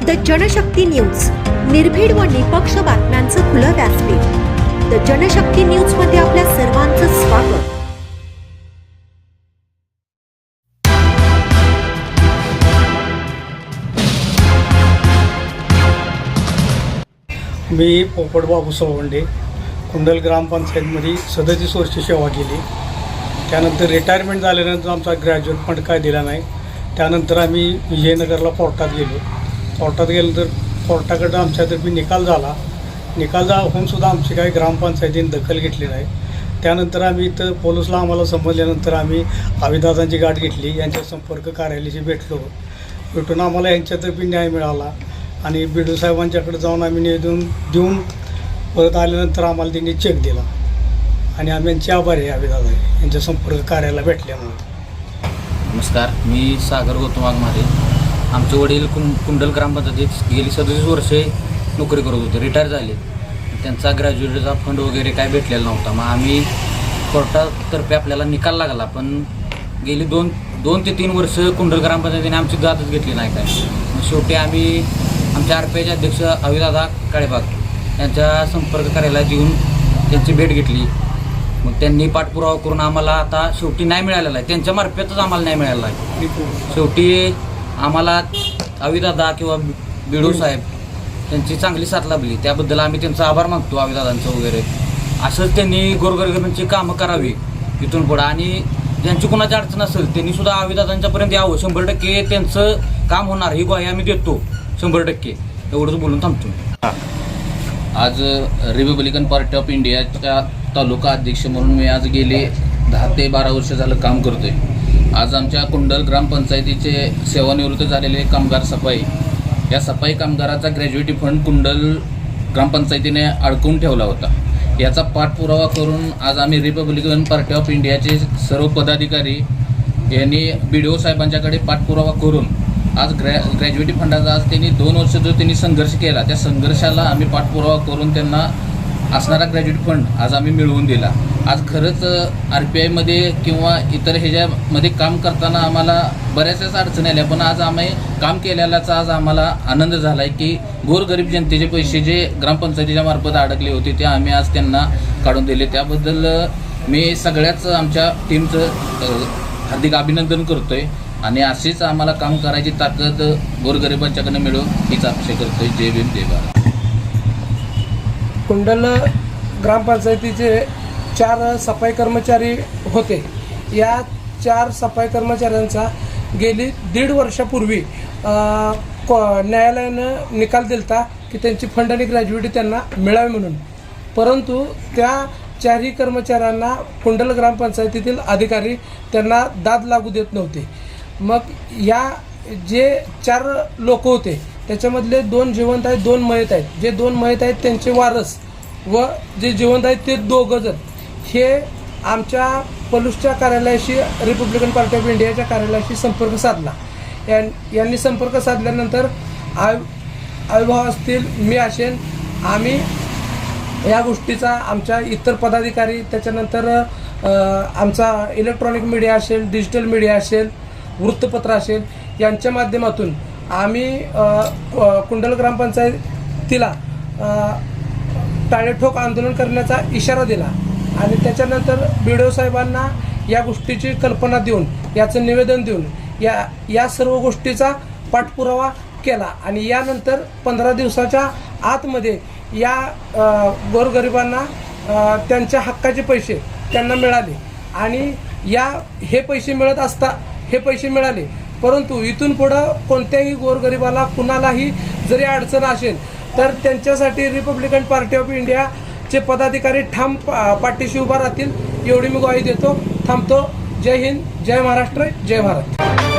The Janshakti news. निर्भीड व निपक्ष बातम्यांचं खुलं व्यासपीठ. द जनशक्ती न्यूजमध्ये आपल्या सर्वांचं स्वागत. मी पोपट बाबू सवंडे कुंडल ग्रामपंचायतमध्ये सदतीस वर्ष सेवा केली. त्यानंतर रिटायरमेंट झाल्यानंतर आमचा ग्रॅज्युएट फंड काय दिला नाही. त्यानंतर आम्ही विजयनगरला कोर्टात गेलो. कोर्टात गेल्यानंतर कोर्टाकडं आमच्यातर्फे निकाल झाला. निकाल जा होऊनसुद्धा आमची काही ग्रामपंचायतीने दखल घेतली नाही त्यानंतर आम्ही इथं पोलिसला आम्हाला समजल्यानंतर आम्ही आविदादांची गाठ घेतली यांच्या संपर्क कार्यालयाशी भेटलो. भेटून आम्हाला यांच्यातर्फे न्याय मिळाला आणि बिडू साहेबांच्याकडे जाऊन आम्ही निवेदन देऊन परत आल्यानंतर आम्हाला त्यांनी चेक दिला. आणि आम्ही यांचे आभारी आहे आविदादा यांच्या संपर्क कार्याला भेटल्यामुळे. नमस्कार. मी सागर गौतम वाघमारे आमचे वडील कुं कुंडल ग्रामपंचायतीत गेली सदतीस वर्षे नोकरी करत होते रिटायर झाले. त्यांचा ग्रॅज्युएटचा फंड वगैरे काय भेटलेला नव्हता. मग आम्ही कोर्टातर्फे आपल्याला निकाल लागला पण गेली दोन दोन ते तीन वर्ष कुंडल ग्रामपंचायतीने आमची जातच घेतली नाही काय. मग शेवटी आम्ही आमच्या आर पी आयचे अध्यक्ष अविदादा काळेबाग यांच्या संपर्क कार्यालयात येऊन त्यांची भेट घेतली. मग त्यांनी पाठपुरावा करून आम्हाला आता शेवटी नाही मिळालेला आहे. त्यांच्या मार्फतच आम्हाला नाही मिळालेला आहे. शेवटी आम्हाला अविदादा किंवा बिडू साहेब त्यांची चांगली साथ लाभली. त्याबद्दल आम्ही त्यांचा आभार मागतो अविदादांचं वगैरे. असंच त्यांनी गोरगरिबांची कामं करावी इथून पुढं. आणि ज्यांची कोणाची अडचण असेल त्यांनी सुद्धा अविदादांच्यापर्यंत यावं. शंभर टक्के त्यांचं काम होणार ही ग्वाही आम्ही देतो. शंभर टक्के. एवढंच बोलून थांबतो आज रिपब्लिकन पार्टी ऑफ इंडियाच्या तालुका अध्यक्ष म्हणून मी आज गेले दहा ते बारा वर्ष झालं काम करतोय. आज आमच्या कुंडल ग्रामपंचायतीचे सेवानिवृत्त झालेले कामगार सफाई. या सफाई कामगाराचा ग्रॅज्युएटी फंड कुंडल ग्रामपंचायतीने अडकून ठेवला होता. याचा पाठपुरावा करून आज आम्ही रिपब्लिकन पार्टी ऑफ इंडियाचे सर्व पदाधिकारी यांनी बी डी ओ साहेबांच्याकडे पाठपुरावा करून आज ग्रॅ ग्रॅज्युएटी फंडाचा आज त्यांनी दोन वर्ष जो त्यांनी संघर्ष केला त्या संघर्षाला आम्ही पाठपुरावा करून त्यांना असणारा ग्रॅज्युएट फंड आज आम्ही मिळवून दिला. आज खरंच आर पी आयमध्ये किंवा इतर ह्याच्यामध्ये काम करताना आम्हाला बऱ्याचशाच अडचणी आल्या. पण आज आम्ही काम केलेल्याचा आज आम्हाला आनंद झाला आहे की गोरगरीब जनतेचे पैसे जे ग्रामपंचायतीच्या मार्फत अडकले होते ते आम्ही आज त्यांना काढून दिले. त्याबद्दल मी सगळ्याच आमच्या टीमचं हार्दिक अभिनंदन आहे आणि अशीच आम्हाला काम करायची ताकद गोरगरिबांच्याकडनं मिळो हीच अपेक्षा करतोय. जय भीम जय भारत. कुंडल ग्रामपंचायतीचे चार सफाई कर्मचारी होते. या चार सफाई कर्मचाऱ्यांचा गेली दीड वर्षापूर्वी न्यायालयानं निकाल दिलता की त्यांची फंड आणि ग्रॅज्युएटी त्यांना मिळावी म्हणून. परंतु त्या चारही कर्मचाऱ्यांना कुंडल ग्रामपंचायतीतील अधिकारी त्यांना दाद लागू देत नव्हते. मग या जे चार लोक होते त्याच्यामधले दोन जिवंत आहेत दोन मयत आहेत. जे दोन मयत आहेत त्यांचे वारस व जे जिवंत आहेत ते दोघं जण. हे आमच्या पलूसच्या कार्यालयाशी रिपब्लिकन पार्टी ऑफ इंडियाच्या कार्यालयाशी संपर्क साधला. यां यांनी संपर्क साधल्यानंतर आय आविर्भाव असतील मी असेल आम्ही या गोष्टीचा आमच्या इतर पदाधिकारी त्याच्यानंतर आमचा इलेक्ट्रॉनिक मीडिया असेल डिजिटल मीडिया असेल वृत्तपत्र असेल यांच्या माध्यमातून आम्ही कुंडल ग्रामपंचायतीला टाळेठोक आंदोलन करण्याचा इशारा दिला. आणि त्याच्यानंतर बी डी ओ साहेबांना या गोष्टीची कल्पना देऊन याचं निवेदन देऊन या या सर्व गोष्टीचा पाठपुरावा केला. आणि यानंतर पंधरा दिवसाच्या आतमध्ये या गोरगरिबांना त्यांच्या हक्काचे पैसे त्यांना मिळाले. आणि या हे पैसे मिळत असता हे पैसे मिळाले परंतु इथून पुढं कोणत्याही गोरगरिबाला कुणालाही जरी अडचण असेल तर त्यांच्यासाठी रिपब्लिकन पार्टी ऑफ इंडियाचे पदाधिकारी ठाम पाठीशी उभा राहतील एवढी मी ग्वाही देतो. थांबतो. जय हिंद जय महाराष्ट्र जय भारत.